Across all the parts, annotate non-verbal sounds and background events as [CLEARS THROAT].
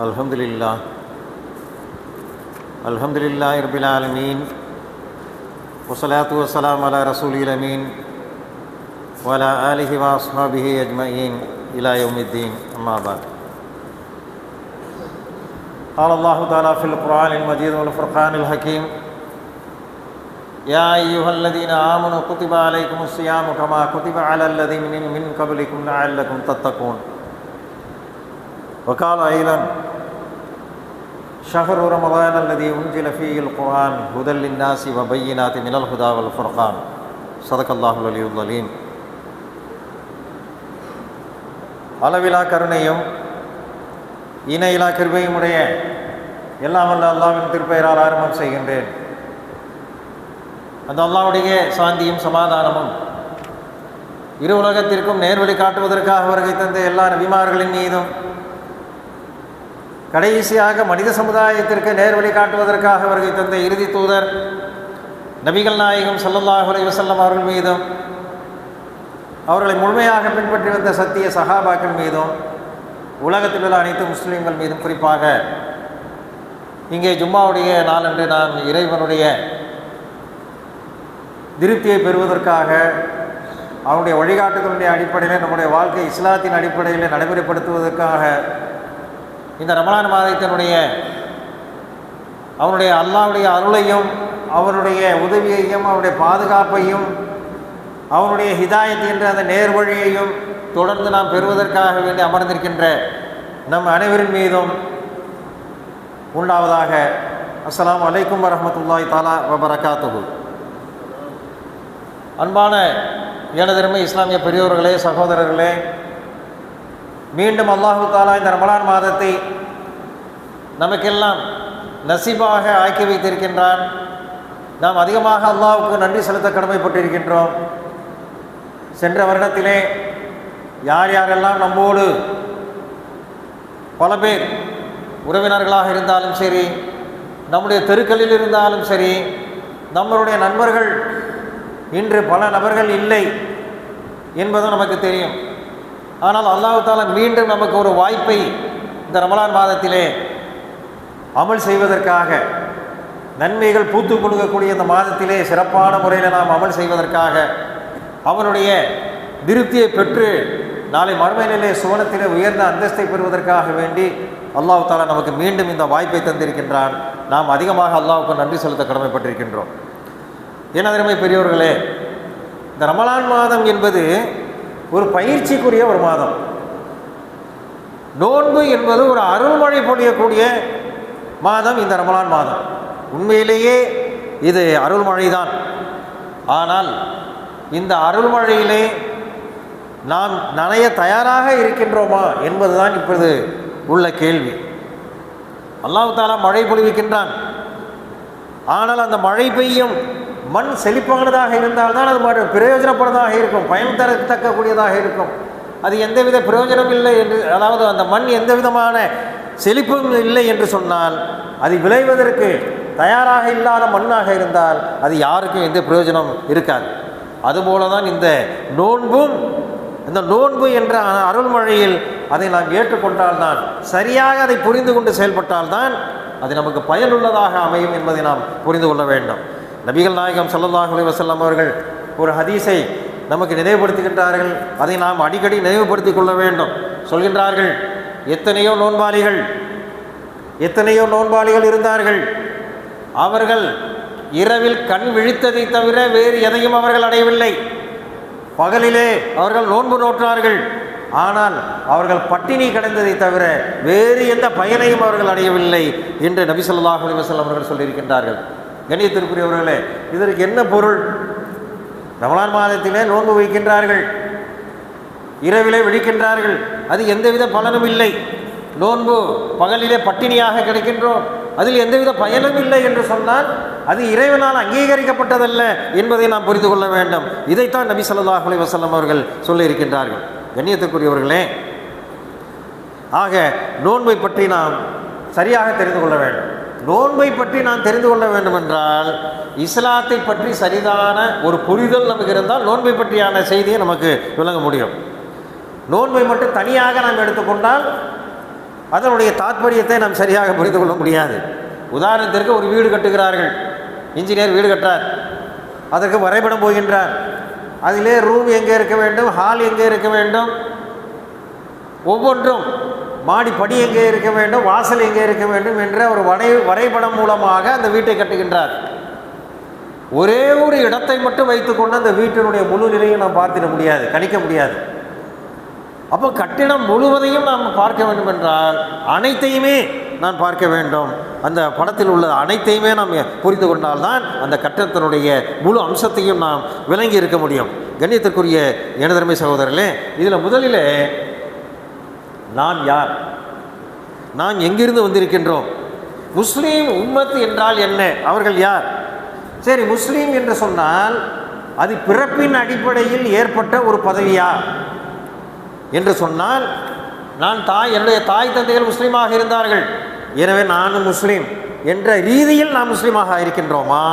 الحمد لله الحمد لله رب العالمين والصلاة والسلام على رسول الأمين وعلى آله وأصحابه أجمعين إلى يوم الدين أما بعد قال الله تعالى في القرآن المجيد والفرقان الحكيم يا أيها الذين آمنوا كتب عليكم الصيام كما كتب على الذين من قبلكم لعلكم تتقون وقال أيضا شهر رمضان الذي أنزل فيه القرآن هدى للناس وبينات من الهدى والفرقان صدق الله العلي الظليم அளவிலா கருணையும் இணையிலா கிருபையும் உடைய எல்லாம் வல்ல அல்லாவின் திருப்பெயரால் ஆரம்பம் செய்கின்றேன் அந்த அல்லாவுடைய சாந்தியும் சமாதானமும் இரு உலகத்திற்கும் நேர்வழி காட்டுவதற்காக வருகை தந்த எல்லா நபிமார்களின் மீதும் கடைசியாக மனித சமுதாயத்திற்கு நேர்வழி காட்டுவதற்காக வருகை தந்த இறுதி தூதர் நபிகள் நாயகம் சல்லல்லாஹ் அலைஹி அவர்கள் மீதும் அவர்களை முழுமையாக பின்பற்றி வந்த சத்திய சகாபாக்கள் மீதும் உலகத்தில் உள்ள அனைத்து முஸ்லீம்கள் மீதும் குறிப்பாக இங்கே ஜும்மாவுடைய நாளன்று நான் இறைவனுடைய திருப்தியை பெறுவதற்காக அவனுடைய வழிகாட்டுதலுடைய அடிப்படையில் நம்முடைய வாழ்க்கை இஸ்லாத்தின் அடிப்படையில் நடைமுறைப்படுத்துவதற்காக இந்த ரமலான் மாதத்தினுடைய அவனுடைய அல்லாவுடைய அருளையும் அவனுடைய உதவியையும் அவனுடைய பாதுகாப்பையும் அவனுடைய ஹிதாயத் என்ற அந்த நேர்வழியையும் தொடர்ந்து நாம் பெறுவதற்காக வேண்டி அமர்ந்திருக்கின்ற நம் அனைவரின் மீதும் உண்டாவதாக. அஸ்லாம் அலைக்கும் வரமத்துல்லாய் தாலா வபரகாத்துகு அன்பான எனதருமை இஸ்லாமிய பெரியோர்களே சகோதரர்களே மீண்டும் அல்லாஹு தாலா இந்த ரமலான் மாதத்தை நமக்கெல்லாம் நசீபாக ஆக்கி வைத்திருக்கின்றான். நாம் அதிகமாக அல்லாஹுக்கு நன்றி செலுத்த கடமைப்பட்டிருக்கின்றோம். சென்ற வருடத்திலே யார் யாரெல்லாம் நம்மோடு பல பேர் உறவினர்களாக இருந்தாலும் சரி நம்முடைய தெருக்களில் இருந்தாலும் சரி நம்மளுடைய நண்பர்கள் இன்று பல நபர்கள் இல்லை என்பதும் நமக்கு தெரியும். ஆனால் அல்லாஹு தாலா மீண்டும் நமக்கு ஒரு வாய்ப்பை இந்த ரமலான் மாதத்திலே அமல் செய்வதற்காக நன்மைகள் பூத்து கொடுக்கக்கூடிய இந்த மாதத்திலே சிறப்பான முறையில் நாம் அமல் செய்வதற்காக அவனுடைய திருப்தியை பெற்று நாளை மறுமையிலே சுவனத்திலே உயர்ந்த அந்தஸ்தை பெறுவதற்காக வேண்டி அல்லாஹு தாலா நமக்கு மீண்டும் இந்த வாய்ப்பை தந்திருக்கின்றான். நாம் அதிகமாக அல்லாவுக்கு நன்றி செலுத்த கடமைப்பட்டிருக்கின்றோம். என அருமை பெரியவர்களே இந்த ரமலான் மாதம் என்பது ஒரு பயிற்சிக்குரிய ஒரு மாதம். நோன்பு என்பது ஒரு அருள்மழை பொழியக்கூடிய மாதம் இந்த ரமலான் மாதம். உண்மையிலேயே இது அருள்மழை தான் ஆனால் இந்த அருள்மழையிலே நாம் நனைய தயாராக இருக்கின்றோமா என்பதுதான் இப்பொழுது உள்ள கேள்வி. அல்லாஹு தாலா மழை பொழிவிக்கின்றான். ஆனால் அந்த மழை பெய்யும் மண் செழிப்பானதாக இருந்தால்தான் அது மழை பிரயோஜனப்படுறதாக இருக்கும் பயன் தரத்தக்கக்கூடியதாக இருக்கும். அது எந்தவித பிரயோஜனம் இல்லை என்று அதாவது அந்த மண் எந்த விதமான செழிப்பும் இல்லை என்று சொன்னால் அது விளைவதற்கு தயாராக இல்லாத மண்ணாக இருந்தால் அது யாருக்கும் எந்த பிரயோஜனம் இருக்காது. அதுபோல தான் இந்த நோன்பும் இந்த நோன்பு என்ற அருள்மழையில் அதை நாம் ஏற்றுக்கொண்டால்தான் சரியாக அதை புரிந்து கொண்டு செயல்பட்டால்தான் அது நமக்கு பயனுள்ளதாக அமையும் என்பதை நாம் புரிந்து கொள்ள வேண்டும். நபிகள் நாயகம் சல்லல்லாஹ் அலி வசல்லம் அவர்கள் ஒரு ஹதீஸை நமக்கு நினைவுபடுத்துகின்றார்கள். அதை நாம் அடிக்கடி நினைவுபடுத்திக் கொள்ள வேண்டும். சொல்கின்றார்கள் எத்தனையோ நோன்பாளிகள் எத்தனையோ நோன்பாளிகள் இருந்தார்கள். அவர்கள் இரவில் கண் விழித்ததை தவிர வேறு எதையும் அவர்கள் அடையவில்லை. பகலிலே அவர்கள் நோன்பு நோற்றார்கள். ஆனால் அவர்கள் பட்டினி கிடந்ததை தவிர வேறு எந்த பயனையும் அவர்கள் அடையவில்லை என்று நபி சொல்லாஹ் அலிவசல்லம் அவர்கள் சொல்லியிருக்கின்றார்கள். கணியத்திற்குரியவர்களே இதற்கு என்ன பொருள்? ரமலான் மாதத்திலே நோன்பு வைக்கின்றார்கள் இரவிலே விழிக்கின்றார்கள் அது எந்தவித பலனும் இல்லை. நோன்பு பகலிலே பட்டினியாக கிடைக்கின்றோம் அதில் எந்தவித பயனும் இல்லை என்று சொன்னால் அது இறைவனால் அங்கீகரிக்கப்பட்டதல்ல என்பதை நாம் புரிந்து கொள்ள வேண்டும். இதைத்தான் நபி சொல்லாஹ் அலி வசல்லம் அவர்கள் சொல்லியிருக்கின்றார்கள். கண்ணியத்துக்குரியவர்களே ஆக நோன்பை பற்றி நாம் சரியாக தெரிந்து கொள்ள வேண்டும். நோன்பை பற்றி நான் தெரிந்து கொள்ள வேண்டும் என்றால் இஸ்லாத்தை பற்றி சரிதான ஒரு புரிதல் நமக்கு இருந்தால் நோன்பை பற்றியான செய்தியை நமக்கு விளங்க முடியும். நோன்பை மட்டும் தனியாக நாம் எடுத்துக்கொண்டால் அதனுடைய தாத்பரியத்தை நாம் சரியாக புரிந்து கொள்ள முடியாது. உதாரணத்திற்கு ஒரு வீடு கட்டுகிறார்கள். இன்ஜினியர் வீடு கட்டார் அதற்கு வரைபடம் போகின்றார். அதிலே ரூம் எங்கே இருக்க வேண்டும்? ஹால் எங்கே இருக்க வேண்டும்? ஒவ்வொன்றும் மாடி படி எங்கே இருக்க வேண்டும் வாசல் எங்கே இருக்க வேண்டும் என்ற ஒரு வரை வரைபடம் மூலமாக அந்த வீட்டை கட்டுகின்றார். ஒரே ஒரு இடத்தை மட்டும் வைத்துக்கொண்டு அந்த வீட்டினுடைய முழு நிலையை நாம் பார்த்திட முடியாது கணிக்க முடியாது. அப்போ கட்டிடம் முழுவதையும் நாம் பார்க்க வேண்டும் என்றால் அனைத்தையுமே நான் பார்க்க வேண்டும். அந்த படத்தில் உள்ள அனைத்தையுமே நாம் புரிந்து கொண்டால்தான் அந்த கட்டிடத்தினுடைய முழு அம்சத்தையும் நாம் விளங்கி இருக்க முடியும். கண்ணியத்திற்குரிய எனதர்மை சகோதரர்களே இதில் முதலில் நான் யார்? நான் எங்கிருந்து வந்திருக்கின்றோம்? முஸ்லீம் உம்மத் என்றால் என்ன? அவர்கள் யார்? சரி முஸ்லீம் என்று சொன்னால் அது பிறப்பின் அடிப்படையில் ஏற்பட்ட ஒரு பதவியா? என்று சொன்னால் நான் தாய் என்னுடைய தாய் தந்தைகள் முஸ்லீமாக இருந்தார்கள். எனவே நானும் முஸ்லீம் என்ற ரீதியில் நாம் முஸ்லீமாக இருக்கின்றோமா?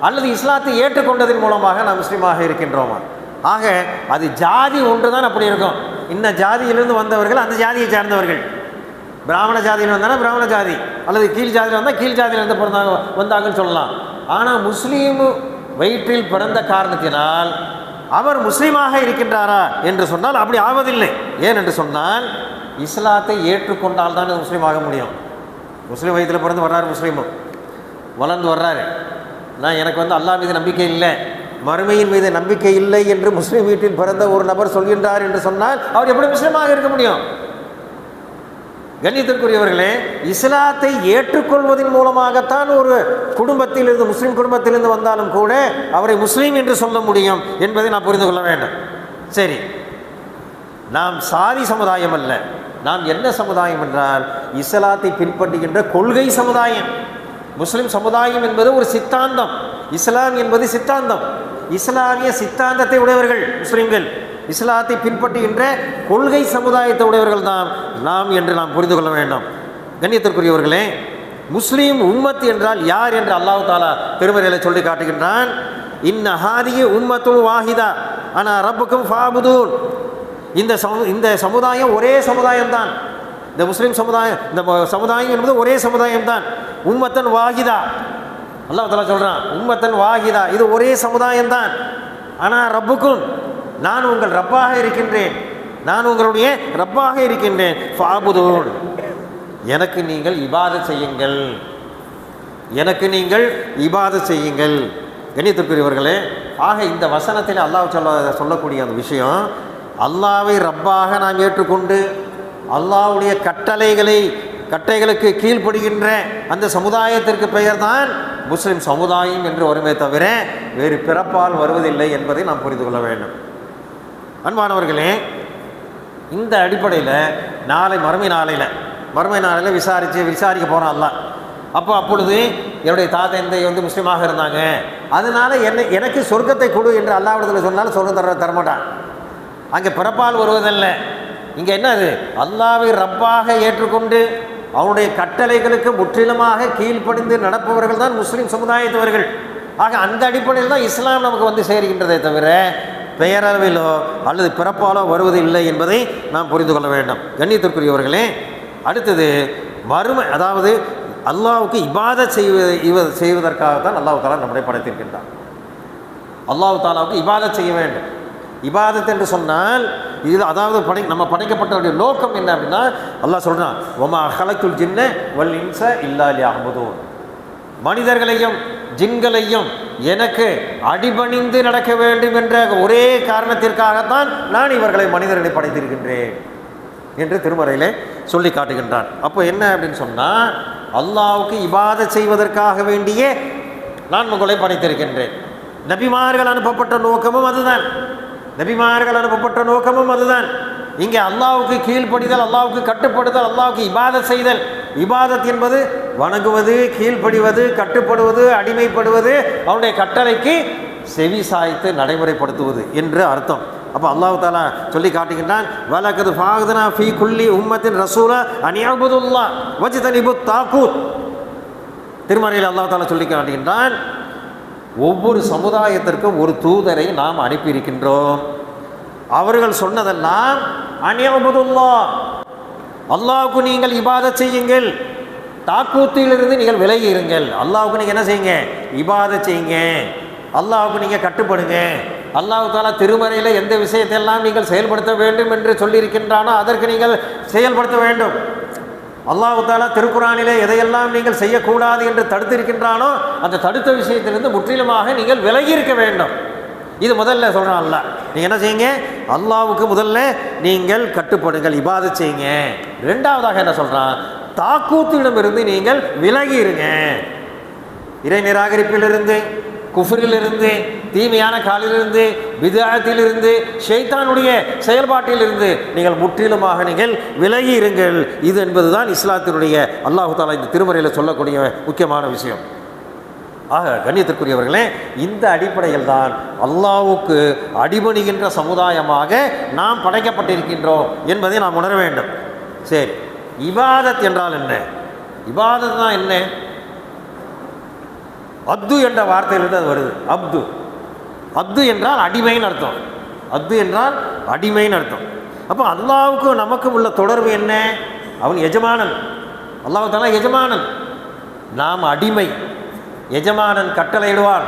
அல்லது இஸ்லாத்தை ஏற்றுக்கொண்டதன் மூலமாக நாம் முஸ்லீமாக இருக்கின்றோமா? ஆக அது ஜாதி ஒன்று தான் அப்படி இருக்கும். இன்ன ஜாதியிலிருந்து வந்தவர்கள் அந்த ஜாதியை சார்ந்தவர்கள். பிராமண ஜாதியில் வந்தாலும் பிராமண ஜாதி அல்லது கீழ் ஜாதியில் வந்தால் கீழ் ஜாதியிலிருந்து பிறந்தாங்க வந்தாங்கன்னு சொல்லலாம். ஆனால் முஸ்லீம் வயிற்றில் பிறந்த காரணத்தினால் அவர் முஸ்லீமாக இருக்கின்றாரா என்று சொன்னால் அப்படி ஆவதில்லை. ஏன் என்று சொன்னால் இஸ்லாத்தை ஏற்றுக்கொண்டால் தான் முஸ்லீம் ஆக முடியும். முஸ்லீம் வயிற்றில் பிறந்து வர்றாரு முஸ்லீமும் வளர்ந்து வர்றாரு. நான் எனக்கு வந்து அல்லாஹ் மீது நம்பிக்கை இல்லை. மறுமையின் மீது நம்பிக்கை இல்லை என்று முஸ்லீம் வீட்டில் பிறந்த ஒரு நபர் சொல்கின்றார் என்று சொன்னால் அவர் எப்படி முஸ்லீமாக இருக்க முடியும்? கண்ணியத்திற்குரியவர்களே இஸ்லாத்தை ஏற்றுக்கொள்வதன் மூலமாகத்தான் ஒரு குடும்பத்திலிருந்து முஸ்லீம் குடும்பத்திலிருந்து வந்தாலும் கூட அவரை முஸ்லீம் என்று சொல்ல முடியும் என்பதை நான் புரிந்து கொள்ள வேண்டும். சரி. நாம் சாதி சமுதாயம் அல்ல. நாம் என்ன சமுதாயம் என்றால் இஸ்லாத்தை பின்பற்றுகின்ற கொள்கை சமுதாயம். முஸ்லிம் சமுதாயம் என்பது ஒரு சித்தாந்தம். இஸ்லாம் என்பது சித்தாந்தம். இஸ்லாமிய சித்தாந்தத்தை உடையவர்கள் முஸ்லீம்கள். இஸ்லாத்தை பின்பற்றுகின்ற கொள்கை சமுதாயத்தை உடையவர்கள் தான் நாம் என்று நாம் புரிந்து கொள்ள வேண்டும். கண்ணியத்திற்குரியவர்களே முஸ்லீம் உம்மத் என்றால் யார் என்று அல்லாஹ் தாலா திருமறையில் சொல்லி காட்டுகின்றான். இன்ன ஹாதிய உம்மத்தும் வாஹிதா ஆனால் ரப்புக்கும் ஃபாபுதூன். இந்த சமு இந்த சமுதாயம் ஒரே சமுதாயம் தான் இந்த முஸ்லீம் சமுதாயம் இந்த சமுதாயம் என்பது ஒரே சமுதாயம் தான் உம்மத்தன் வாஹிதா. அல்லாஹ் சொல்கிறான் உம்மத்தன் வாஹிதா இது ஒரே சமுதாயம் தான் ஆனால் ரப்புக்கும் நான் உங்கள் ரப்பாக இருக்கின்றேன். நான் உங்களுடைய ரப்பாக இருக்கின்றேன். ஃபாபுதூன். எனக்கு நீங்கள் இபாத செய்யுங்கள். எனக்கு நீங்கள் இபாத செய்யுங்கள். கண்ணியத்திற்குரியவர்களே ஆக இந்த வசனத்தில் அல்லாஹ் சொல்ல சொல்லக்கூடிய அந்த விஷயம் அல்லாவை ரப்பாக நாம் ஏற்றுக்கொண்டு அல்லாவுடைய கட்டளைகளை கட்டைகளுக்கு கீழ்ப்படுகின்ற அந்த சமுதாயத்திற்கு பெயர்தான் முஸ்லிம் சமுதாயம் என்று வருமே தவிர வேறு பிறப்பால் வருவதில்லை என்பதை நாம் புரிந்து கொள்ள வேண்டும். அன்பானவர்களே இந்த அடிப்படையில் நாளை மறுமை நாளையில் மறுமை நாளையில் விசாரித்து விசாரிக்க போகிறான் அல்ல அப்போ அப்பொழுது என்னுடைய தாத்தா இந்த வந்து முஸ்லீமாக இருந்தாங்க. அதனால் என்னை எனக்கு சொர்க்கத்தை கொடு என்று அல்லாவிடத்தில் சொன்னாலும் சொர்க்கம் தர தரமாட்டான். அங்கே பிறப்பால் வருவதல்ல. இங்கே என்ன அது? அல்லாவை ரப்பாக ஏற்றுக்கொண்டு அவனுடைய கட்டளைகளுக்கு முற்றிலுமாக கீழ்ப்படிந்து நடப்பவர்கள் தான் முஸ்லீம் சமுதாயத்தவர்கள். ஆக அந்த அடிப்படையில் தான் இஸ்லாம் நமக்கு வந்து சேர்கின்றதே தவிர பெயரளவிலோ அல்லது பிறப்பாலோ வருவது இல்லை என்பதை நாம் புரிந்து கொள்ள வேண்டும். கண்ணியத்திற்குரியவர்களே அடுத்தது மறுமை அதாவது அல்லாவுக்கு இபாத செய்வது இவ செய்வதற்காகத்தான் அல்லாஹு தாலா நம்முடைய படைத்திருக்கின்றான். அல்லாஹ் தாலாவுக்கு இபாதத் செய்ய வேண்டும். இபாதத் என்று சொன்னால் இது அதாவது படை நம்ம படைக்கப்பட்டவருடைய நோக்கம் என்ன அப்படின்னா அல்லாஹ் சொல்கிறான் ஒமா அகலத்துல் ஜின்ன வல் இன்ச இல்லா அஹமதூன் மனிதர்களையும் ஜின்களையும் எனக்கு அடிபணிந்து நடக்க வேண்டும் என்ற ஒரே காரணத்திற்காகத்தான் நான் இவர்களை மனிதர்களை படைத்திருக்கின்றேன் என்று திருமறையிலே சொல்லி காட்டுகின்றான். அப்போ என்ன அப்படின்னு சொன்னால் அல்லாவுக்கு இபாத செய்வதற்காக வேண்டியே நான் உங்களை படைத்திருக்கின்றேன். நபிமார்கள் அனுப்பப்பட்ட நோக்கமும் அதுதான். நபிமார்கள் அனுப்பப்பட்ட நோக்கமும் அதுதான். இங்கே அல்லாவுக்கு கீழ்ப்படிதல் அல்லாஹ்வுக்கு கட்டுப்படுதல் அல்லாவுக்கு இபாதத் செய்தல். இபாதத் என்பது வணங்குவது கீழ்ப்படிவது கட்டுப்படுவது அடிமைப்படுவது அவனுடைய கட்டளைக்கு செவி சாய்த்து நடைமுறைப்படுத்துவது என்று அர்த்தம். அப்போ அல்லாஹு தாலா சொல்லி காட்டுகின்றான் வலக்கது ஃபாகுதனா ஃபீ குல்லி உம்மத்தின் ரசூலா அனியாபுதுல்லா வஜ் தனிபு தாக்கூத் திருமறையில் அல்லாஹ் தாலா சொல்லி காட்டுகின்றான் ஒவ்வொரு சமுதாயத்திற்கும் ஒரு தூதரை நாம் அனுப்பியிருக்கின்றோம். அவர்கள் சொன்னதெல்லாம் அநியபுதுல்லா அல்லாவுக்கு நீங்கள் இபாதை செய்யுங்கள். தாக்கூத்திலிருந்து நீங்கள் விலகி இருங்கள் அல்லாவுக்கு நீங்கள் என்ன செய்யுங்க? இபாதை செய்யுங்க. அல்லாவுக்கு நீங்கள் கட்டுப்படுங்க. அல்லாஹு தாலா திருமறையில் எந்த விஷயத்தையெல்லாம் நீங்கள் செயல்படுத்த வேண்டும் என்று சொல்லியிருக்கின்றானோ அதற்கு நீங்கள் செயல்படுத்த வேண்டும். அல்லாஹ் திருக்குறானிலே எதையெல்லாம் நீங்கள் செய்யக்கூடாது என்று தடுத்திருக்கின்றானோ அந்த தடுத்த விஷயத்திலிருந்து முற்றிலுமாக நீங்கள் விலகி இருக்க வேண்டும். இது முதல்ல சொல்கிறான் அல்ல நீங்கள் என்ன செய்யுங்க? அல்லாவுக்கு முதல்ல நீங்கள் கட்டுப்படுங்கள் இபாதத் செய்யுங்க. ரெண்டாவதாக என்ன சொல்கிறான் தாக்கூத்திடமிருந்து நீங்கள் விலகி இருங்க இறை நிராகரிப்பிலிருந்து குஃபரிலிருந்து தீமையான காலிலிருந்து விதாயத்திலிருந்து ஷெய்தானுடைய செயல்பாட்டிலிருந்து நீங்கள் முற்றிலுமாக நீங்கள் விலகி இருங்கள். இது என்பதுதான் இஸ்லாத்தினுடைய அல்லாஹு தாலா இந்த திருமறையில் சொல்லக்கூடிய முக்கியமான விஷயம். ஆக கண்ணியத்திற்குரியவர்களே இந்த அடிப்படையில் தான் அல்லாவுக்கு அடிபணிகின்ற சமுதாயமாக நாம் படைக்கப்பட்டிருக்கின்றோம் என்பதை நாம் உணர வேண்டும். சரி இபாதத் என்றால் என்ன? இபாதத் தான் என்ன? அப்து என்ற வார்த்தையிலிருந்து அது வருது. அப்து. அப்து என்றால் அடிமைன்னு அர்த்தம். அப்து என்றால் அடிமைன்னு அர்த்தம். அப்போ அல்லாவுக்கும் நமக்கும் உள்ள தொடர்பு என்ன? அவன் எஜமானன். அல்லாஹ் தாலா எஜமானன். நாம் அடிமை. எஜமானன் கட்டளையிடுவான்.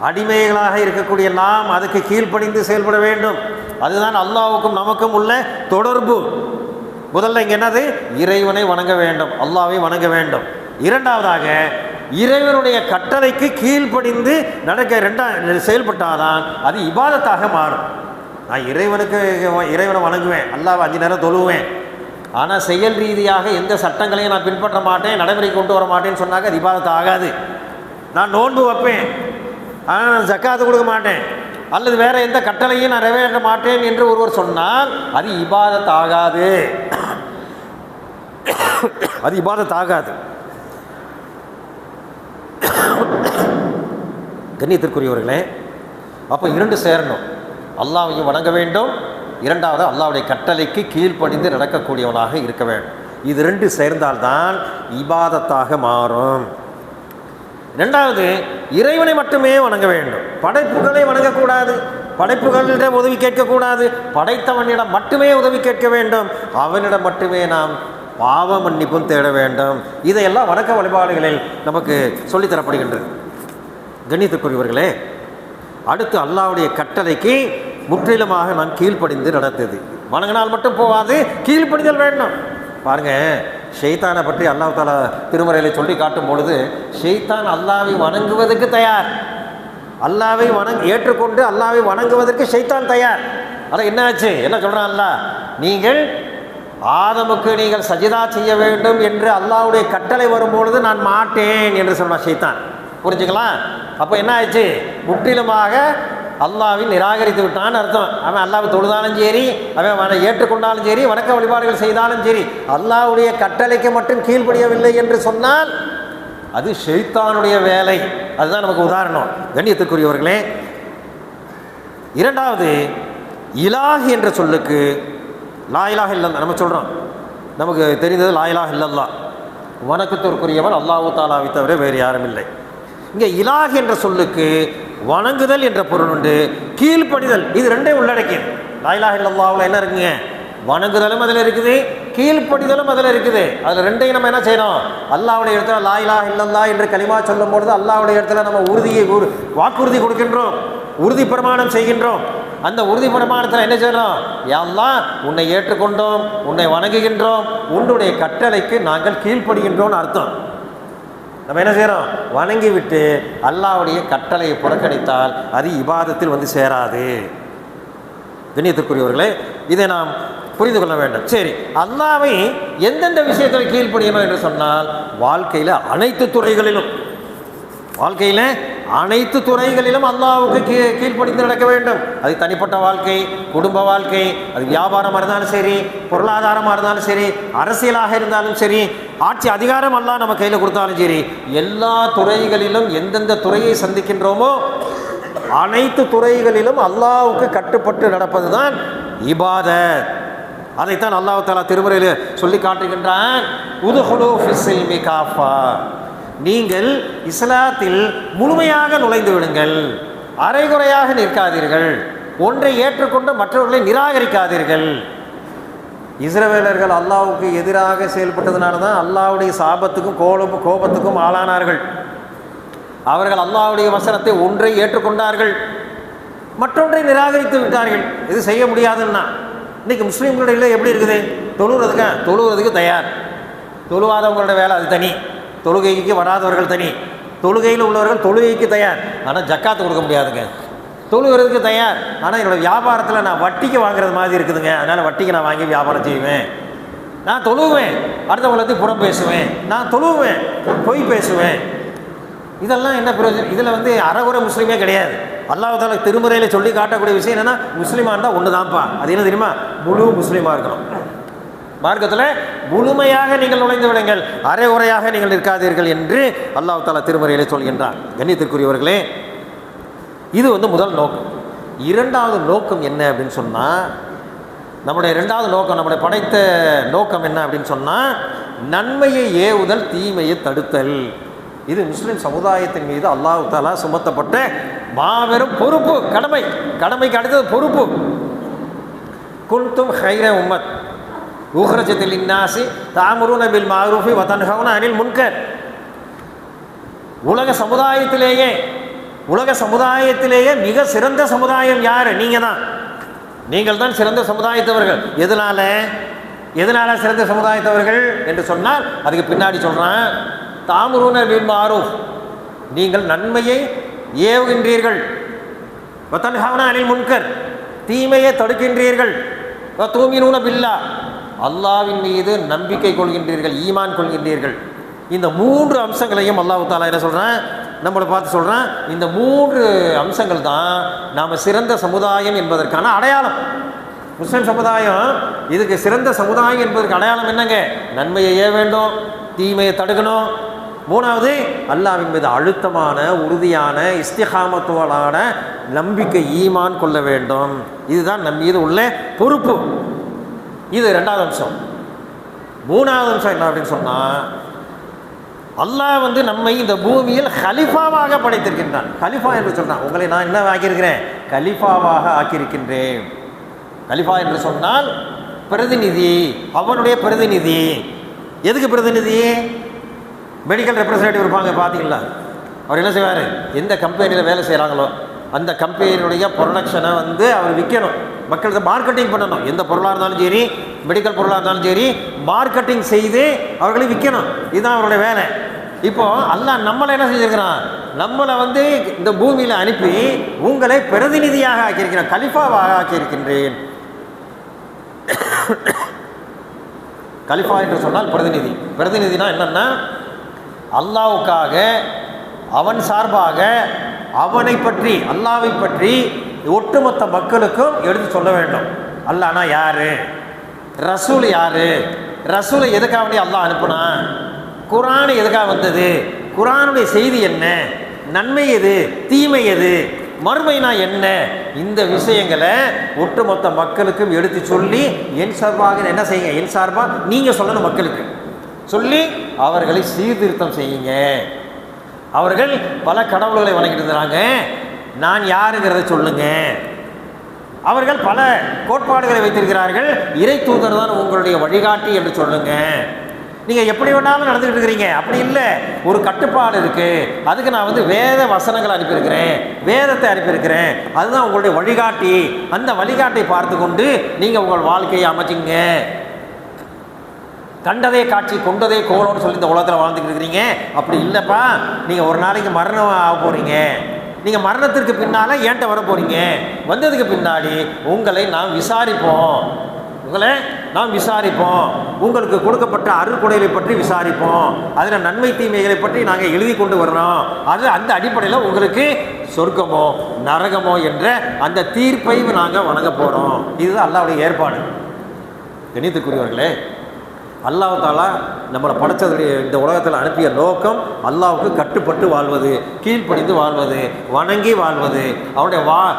அடிமைகளாக இருக்கக்கூடிய நாம் அதுக்கு கீழ்ப்படிந்து செயல்பட வேண்டும். அதுதான் அல்லாவுக்கும் நமக்கும் உள்ள தொடர்பு. முதல்ல இங்கே என்னது? இறைவனை வணங்க வேண்டும். அல்லாவை வணங்க வேண்டும். இரண்டாவதாக இறைவனுடைய கட்டளைக்கு கீழ்ப்படிந்து நடக்க ரெண்டா செயல்பட்டாதான் அது இபாதத்தாக மாறும். நான் இறைவனுக்கு இறைவனை வணங்குவேன் அல்லாவை அஞ்சு நேரம் தொழுவேன். ஆனால் செயல் ரீதியாக எந்த சட்டங்களையும் நான் பின்பற்ற மாட்டேன் நடைமுறை கொண்டு வர மாட்டேன்னு சொன்னாக்க அது இபாதத்து ஆகாது. நான் நோன்பு வைப்பேன். ஆனால் நான் ஜக்காத்து கொடுக்க மாட்டேன். அல்லது வேறு எந்த கட்டளையும் நான் நிறைவேற்ற மாட்டேன் என்று ஒருவர் சொன்னால் அது இபாதத் ஆகாது அது இபாதத் ஆகாது கண்ணியத்திற்குரியவர்களே அப்போ இரண்டு சேரணும். அல்லாவையும் வணங்க வேண்டும். இரண்டாவது அல்லாவுடைய கட்டளைக்கு கீழ்ப்படிந்து நடக்கக்கூடியவனாக இருக்க வேண்டும். இது ரெண்டு சேர்ந்தால்தான் இபாதத்தாக மாறும். ரெண்டாவது இறைவனை மட்டுமே வணங்க வேண்டும். படைப்புகளை வணங்கக்கூடாது. படைப்புகளிடம் உதவி கேட்கக்கூடாது. படைத்தவனிடம் மட்டுமே உதவி கேட்க வேண்டும். அவனிடம் மட்டுமே நாம் பாவ மன்னிப்பும் தேட வேண்டும். இதையெல்லாம் வணக்க வழிபாடுகளில் நமக்கு சொல்லித்தரப்படுகின்றது. கணித்துக்குரியவர்களே அடுத்து அல்லாவுடைய கட்டளைக்கு முற்றிலுமாக நான் கீழ்ப்படிந்து நடந்தது. வணங்கினால் மட்டும் போகாது கீழ்ப்படிதல் வேண்டும். பாருங்க ஷெய்தானை பற்றி அல்லாஹ் தாலா திருமறையில் சொல்லி காட்டும் பொழுது ஷெய்தான் அல்லாவை வணங்குவதற்கு தயார். அல்லாவை வணங் ஏற்றுக்கொண்டு அல்லாவை வணங்குவதற்கு ஷைத்தான் தயார். ஆனால் என்ன ஆச்சு என்ன சொல்கிறான் அல்லாஹ்? நீங்கள் ஆதமுக்கு நீங்கள் சஜிதா செய்ய வேண்டும் என்று அல்லாவுடைய கட்டளை வரும்பொழுது நான் மாட்டேன் என்று சொன்னான் ஷெய்தான் புரிஞ்சுக்கலாம் அப்போ என்ன ஆயிடுச்சு? முற்றிலுமாக அல்லாவை நிராகரித்து விட்டான்னு அர்த்தம். அவன் அல்லாவை தொழுதாலும் சரி அவன் அவனை ஏற்றுக்கொண்டாலும் சரி வணக்க வழிபாடுகள் செய்தாலும் சரி அல்லாவுடைய கட்டளைக்கு மட்டும் கீழ்ப்படியவில்லை என்று சொன்னால் அது ஷெய்தானுடைய வேலை. அதுதான் நமக்கு உதாரணம். கண்ணியத்துக்குரியவர்களே இரண்டாவது இலாஹ் என்ற சொல்லுக்கு லாயிலாக இல்லல்லா நம்ம சொல்கிறோம் நமக்கு தெரிந்தது லாயிலாக இல்லல்லா. வணக்கத்திற்குரியவன் அல்லாஹு தாலாவை தவிர வேறு யாரும் இல்லை. இங்கே இலாஹ் என்ற சொல்லுக்கு வணங்குதல் என்ற பொருள் உண்டு. கீழ்ப்படிதல் இது ரெண்டையும் உள்ளடக்கியது. லாயிலாக இல்லாவில் என்ன இருக்குங்க? வணங்குதலும் அதில் இருக்குது கீழ்ப்படிதலும் அதில் இருக்குது. அதில் ரெண்டையும் நம்ம என்ன செய்யணும்? அல்லாவுடைய இடத்துல லாயிலா இல்லல்லா என்று களிமா சொல்லும் பொழுது அல்லாவுடைய இடத்துல நம்ம உறுதியை உறு வாக்குறுதி கொடுக்கின்றோம் உறுதி பிரமாணம் செய்கின்றோம். அந்த உறுதி பிரமாணத்தில் என்ன செய்யறோம் எல்லாம் உன்னை ஏற்றுக்கொண்டோம் உன்னை வணங்குகின்றோம் உன்னுடைய கட்டளைக்கு நாங்கள் கீழ்ப்படுகின்றோம்னு அர்த்தம். நம்ம என்ன செய்கிறோம் வணங்கி விட்டு அல்லாவுடைய கட்டளையை புறக்கணித்தால் அது இபாதத்தில் வந்து சேராது. கண்ணியத்திற்குரியவர்களே இதை நாம் புரிந்து கொள்ள வேண்டும். சரி அல்லாவை எந்தெந்த விஷயத்தில் கீழ்ப்படியணும் என்று சொன்னால் வாழ்க்கையில் அனைத்து துறைகளிலும் வாழ்க்கையில் அனைத்து துறைகளிலும் அல்லாவுக்கு கீ கீழ்ப்படிந்து நடக்க வேண்டும். அது தனிப்பட்ட வாழ்க்கை குடும்ப வாழ்க்கை அது வியாபாரமாக இருந்தாலும் சரி பொருளாதாரமாக இருந்தாலும் சரி அரசியலாக இருந்தாலும் சரி ஆட்சி அதிகாரம் அல்லா நம்ம கையில் கொடுத்தாலும் சரி எல்லா துறைகளிலும் எந்தெந்த துறையை சந்திக்கின்றோமோ அனைத்து துறைகளிலும் அல்லாவுக்கு கட்டுப்பட்டு நடப்பது தான் இபாத அதைத்தான் அல்லாஹ் தாலா திருமுறையில் சொல்லி காட்டுகின்றான். காஃபா. நீங்கள் இஸ்லாத்தில் முழுமையாக நுழைந்து விடுங்கள். அரைகுறையாக நிற்காதீர்கள். ஒன்றை ஏற்றுக்கொண்டு மற்றவர்களை நிராகரிக்காதீர்கள். இஸ்ரவேலர்கள் அல்லாவுக்கு எதிராக செயல்பட்டதுனால தான் அல்லாவுடைய சாபத்துக்கும் கோலம் கோபத்துக்கும் ஆளானார்கள். அவர்கள் அல்லாவுடைய வசனத்தை ஒன்றை ஏற்றுக்கொண்டார்கள். மற்றொன்றை நிராகரித்து விட்டார்கள். இது செய்ய முடியாதுன்னா இன்றைக்கி முஸ்லீம்களுடைய எப்படி இருக்குது? தொழுகிறதுக்கு தொழுகிறதுக்கு தயார். தொழுவாதவங்களோட வேலை அது தனி. தொழுகைக்கு வராதவர்கள் தனி. தொழுகையில் உள்ளவர்கள் தொழுகைக்கு தயார். ஆனால் ஜக்காத்து கொடுக்க முடியாதுங்க. தொழுகிறதுக்கு தயார். ஆனால் என்னோட வியாபாரத்தில் நான் வட்டிக்கு வாங்குறது மாதிரி இருக்குதுங்க. அதனால் வட்டிக்கு நான் வாங்கி வியாபாரம் செய்வேன். நான் தொழுவேன். அடுத்தவங்களுக்கு புறம் பேசுவேன். நான் தொழுவேன். பொய் பேசுவேன். இதெல்லாம் என்ன பிரயோஜனம்? இதில் வந்து அறகுறை முஸ்லீமே கிடையாது. அல்லாஹால திருமுறையில் சொல்லி காட்டக்கூடிய விஷயம் என்னென்னா முஸ்லீமாக இருந்தால் ஒன்று தான்ப்பா அது என்ன தெரியுமா? முழு முஸ்லீமாக இருக்கணும். மார்க்கத்தில் முழுமையாக நீங்கள் நுழைந்து விடுங்கள். அரை உரையாக நீங்கள் நிற்காதீர்கள் என்று அல்லாஹால திருமுறையிலே சொல்கின்றார் கண்ணியத்திற்குரியவர்களே இது வந்து முதல் நோக்கம். இரண்டாவது நோக்கம் என்ன அப்படின்னு சொன்னால் நம்முடைய இரண்டாவது நோக்கம் நம்முடைய படைத்த நோக்கம் என்ன அப்படின்னு சொன்னால் நன்மையை ஏவுதல் தீமையை தடுத்தல். இது முஸ்லீம் சமுதாயத்தின் மீது அல்லாஹ் தாலா சுமத்தப்பட்ட மாபெரும் பொறுப்பு கடமை. கடமைக்கு அடுத்தது பொறுப்பு. குல்தும் ஹைர உம்மத். ஊஹரஜத்தில் இன்னாசி தாமுருன நபில் மாரூஃபி வதன்ஹவுன அனில் முன்கர். உலக சமுதாயத்திலேயே உலக சமுதாயத்திலேயே மிக சிறந்த சமுதாயம் யார்? நீங்கள் தான் நீங்கள் தான் சிறந்த சமுதாயத்தவர்கள். எதனால்? எதனால் சிறந்த சமுதாயத்தவர்கள் என்று சொன்னால் அதுக்கு பின்னாடி சொல்கிறேன் தாமுருன பின் மாரூஃப். நீங்கள் நன்மையை ஏவுகின்றீர்கள். வத்தன்ஹாவன அனில் முன்கர். தீமையை தடுக்கின்றீர்கள். தூமினூன பில்லா. அல்லாவின் மீது நம்பிக்கை கொள்கின்றீர்கள் ஈமான் கொள்கின்றீர்கள். இந்த மூன்று அம்சங்களையும் அல்லாஹு தாலா என்ன சொல்கிறேன் நம்மளை பார்த்து சொல்கிறேன் இந்த மூன்று அம்சங்கள் தான் நாம் சிறந்த சமுதாயம் என்பதற்கான அடையாளம். முஸ்லீம் சமுதாயம் இதுக்கு சிறந்த சமுதாயம் என்பதற்கு அடையாளம் என்னங்க? நன்மையை ஏ வேண்டும் தீமையை தடுக்கணும். மூணாவது அல்லாவின் மீது அழுத்தமான உறுதியான இஸ்திகாமத்துவலான நம்பிக்கை ஈமான் கொள்ள வேண்டும். இதுதான் நம் மீது உள்ள பொறுப்பு. இது ரெண்டாவது அம்சம். மூணாவது அம்சம் என்ன அப்படின்னு சொன்னால் அல்லாஹ் வந்து நம்மை இந்த பூமியில் ஹலிஃபாவாக படைத்திருக்கின்றான். கலிஃபா என்று சொல்றான் உங்களை நான் என்ன ஆக்கியிருக்கிறேன்? கலிஃபாவாக ஆக்கியிருக்கின்றேன். கலிஃபா என்று சொன்னால் பிரதிநிதி அவனுடைய பிரதிநிதி. எதுக்கு பிரதிநிதி? மெடிக்கல் ரெப்ரசன்டேட்டிவ் இருப்பாங்க பார்த்தீங்களா? அவர் என்ன செய்வார்? எந்த கம்பெனியில் வேலை செய்கிறாங்களோ அந்த கம்பெனியுடைய ப்ரொடக்ஷனை வந்து அவர் விற்கணும் மக்களுக்கு மார்க்கெட்டிங் பண்ணணும். எந்த பொருளாக இருந்தாலும் சரி மெடிக்கல் பொருளாக இருந்தாலும் சரி மார்க்கெட்டிங் செய்து அவர்களை விற்கணும் இதுதான் அவருடைய வேலை. இப்போ அல்லாஹ் நம்மளை என்ன செஞ்சுருக்கிறான்? நம்மளை வந்து இந்த பூமியில் அனுப்பி உங்களை பிரதிநிதியாக ஆக்கியிருக்கிறேன் கலிஃபாவாக ஆக்கியிருக்கின்றேன். கலிஃபா என்று சொன்னால் பிரதிநிதி. பிரதிநிதினா என்னென்னா அல்லாவுக்காக அவன் சார்பாக அவனை பற்றி அல்லாவை பற்றி ஒட்டுமொத்த மக்களுக்கும் எடுத்து சொல்ல வேண்டும். அல்லானா யாரு? ரசூல் யாரு? ரசூலை எதுக்காக வேண்டிய அல்லாஹ் அனுப்புனா? குரான் எதுக்காக வந்தது? குரானுடைய செய்தி என்ன? நன்மை எது? தீமை எது? மறுமைனா என்ன? இந்த விஷயங்களை ஒட்டுமொத்த மக்களுக்கும் எடுத்து சொல்லி என் சார்பாக என்ன செய்யுங்க? என் சார்பாக நீங்கள் சொல்லணும் மக்களுக்கு. சொல்லி அவர்களை சீர்திருத்தம் செய்யுங்க. அவர்கள் பல கடவுள்களை வணங்கிட்டு இருக்கிறாங்க. நான் யாருங்கிறத சொல்லுங்க. அவர்கள் பல கோட்பாடுகளை வைத்திருக்கிறார்கள். இறை தூதர் தான் உங்களுடைய வழிகாட்டி என்று சொல்லுங்கள் நீங்கள் எப்படி வேணாலும் நடந்துக்கிட்டு இருக்கிறீங்க. அப்படி இல்லை. ஒரு கட்டுப்பாடு இருக்குது அதுக்கு நான் வந்து வேத வசனங்களை அனுப்பியிருக்கிறேன். வேதத்தை அனுப்பியிருக்கிறேன். அதுதான் உங்களுடைய வழிகாட்டி. அந்த வழிகாட்டை பார்த்து கொண்டு நீங்கள் உங்கள் வாழ்க்கையை அமைச்சிங்க கண்டதே காட்சி கொண்டதே கோலம்னு சொல்லி இந்த உலகத்தில் வாழ்ந்துக்கிட்டு இருக்கிறீங்க. அப்படி இல்லைப்பா. நீங்கள் ஒரு நாளைக்கு மரணம் ஆக போகிறீங்க நீங்கள் மரணத்திற்கு பின்னால் ஏன்ட்ட வர போகிறீங்க வந்ததுக்கு பின்னாடி உங்களை நாம் விசாரிப்போம். உங்களை நாம் விசாரிப்போம். உங்களுக்கு கொடுக்கப்பட்ட அருள்குடைகளை பற்றி விசாரிப்போம். அதில் நன்மை தீமைகளை பற்றி நாங்கள் எழுதி கொண்டு வர்றோம். அது அந்த அடிப்படையில் உங்களுக்கு சொர்க்கமோ நரகமோ என்ற அந்த தீர்ப்பை நாங்கள் வணங்க போகிறோம் இதுதான் அல்லாவுடைய ஏற்பாடு. கணித்துக்குரியவர்களே அல்லாஹ் தாலா நம்மளை படைச்சதுடைய இந்த உலகத்தில் அனுப்பிய நோக்கம் அல்லாவுக்கு கட்டுப்பட்டு வாழ்வது கீழ்ப்படிந்து வாழ்வது வணங்கி வாழ்வது அவருடைய வா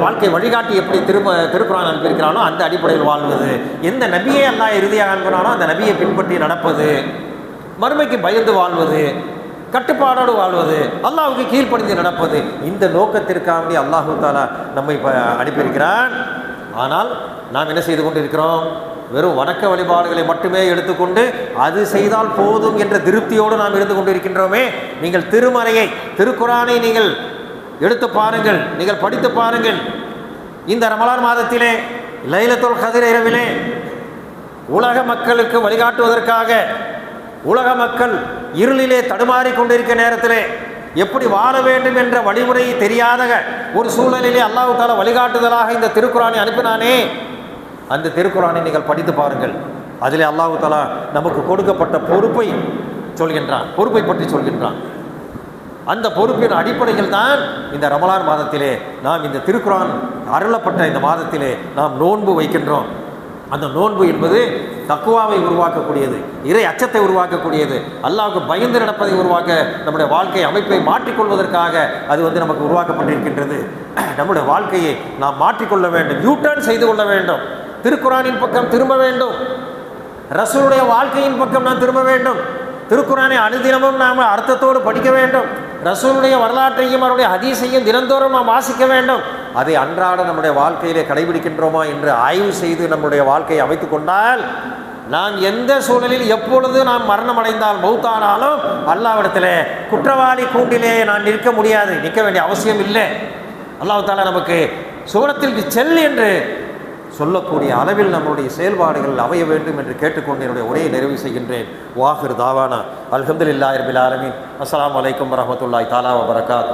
வாழ்க்கை வழிகாட்டி எப்படி திரும்ப திருப்புறான் அனுப்பியிருக்கிறானோ அந்த அடிப்படையில் வாழ்வது. எந்த நபியை அல்லா இறுதியாக அனுப்பினானோ அந்த நபியை பின்பற்றி நடப்பது. மறுமைக்கு பயந்து வாழ்வது கட்டுப்பாடோடு வாழ்வது அல்லாவுக்கு கீழ்ப்படிந்து நடப்பது. இந்த நோக்கத்திற்காக அல்லாஹு தாலா நம்மை ப- அனுப்பியிருக்கிறான். ஆனால் நாம் என்ன செய்து கொண்டிருக்கிறோம்? வெறும் வணக்க வழிபாடுகளை மட்டுமே எடுத்துக்கொண்டு அது செய்தால் போதும் என்ற திருப்தியோடு நாம் இருந்து கொண்டிருக்கின்றோமே. நீங்கள் திருமறையை திருக்குறானை நீங்கள் எடுத்து பாருங்கள் நீங்கள் படித்து பாருங்கள். இந்த ரமலான் மாதத்திலே லைலத்துல் கதிர் இரவிலே உலக மக்களுக்கு வழிகாட்டுவதற்காக உலக மக்கள் இருளிலே தடுமாறி கொண்டிருக்க நேரத்திலே எப்படி வாழ வேண்டும் என்ற வழிமுறை தெரியாத ஒரு சூழலிலே அல்லாஹ் தாலா வழிகாட்டுதலாக இந்த திருக்குறானை அனுப்பினானே. அந்த திருக்குறானை நீங்கள் படித்து பாருங்கள். அதிலே அல்லாஹு தாலா நமக்கு கொடுக்கப்பட்ட பொறுப்பை சொல்கின்றான். பொறுப்பை பற்றி சொல்கின்றான். அந்த பொறுப்பின் அடிப்படையில் தான் இந்த ரமலான் மாதத்திலே நாம் இந்த திருக்குரான் அருளப்பட்ட இந்த மாதத்திலே நாம் நோன்பு வைக்கின்றோம். அந்த நோன்பு என்பது தக்குவாவை உருவாக்கக்கூடியது இறை அச்சத்தை உருவாக்கக்கூடியது அல்லாவுக்கு பயந்து நடப்பதை உருவாக்க நம்முடைய வாழ்க்கை அமைப்பை மாற்றிக்கொள்வதற்காக அது வந்து நமக்கு உருவாக்கப்பட்டிருக்கின்றது. [CLEARS THROAT] நம்முடைய வாழ்க்கையை நாம் மாற்றிக்கொள்ள வேண்டும். யூ டர்ன் செய்து கொள்ள வேண்டும். திருக்குறானின் பக்கம் திரும்ப வேண்டும். ரசூலுடைய வாழ்க்கையின் பக்கம் நாம் திரும்ப வேண்டும். திருக்குறானை அனுதினமும் நாம் அர்த்தத்தோடு படிக்க வேண்டும். ரசூலுடைய வரலாற்றையும் அவருடைய ஹதீஸையும் தினந்தோறும் நாம் வாசிக்க வேண்டும். அதை அன்றாட நம்முடைய வாழ்க்கையிலே கடைபிடிக்கின்றோமா என்று ஆய்வு செய்து நம்முடைய வாழ்க்கையை அமைத்து கொண்டால் நாம் எந்த சூழலில் எப்பொழுது நாம் மரணம் அடைந்தால் மௌத்தானாலும் அல்லாவிடத்தில் குற்றவாளி கூண்டிலே நான் நிற்க முடியாது. நிற்க வேண்டிய அவசியம் இல்லை. அல்லாஹால நமக்கு சுவனத்தில் செல் என்று சொல்லக்கூடிய அளவில் நம்முடைய செயல்பாடுகள் அமைய வேண்டும் என்று கேட்டுக்கொண்டு என்னுடைய உரையை நிறைவு செய்கின்றேன். வாஹிர் தாவானா. அல்ஹம்துல்லா ரபில் ஆலமின். அஸ்லாம் அலைக்கும் வரமத்துல்லாய் தாலா வபரகாத்.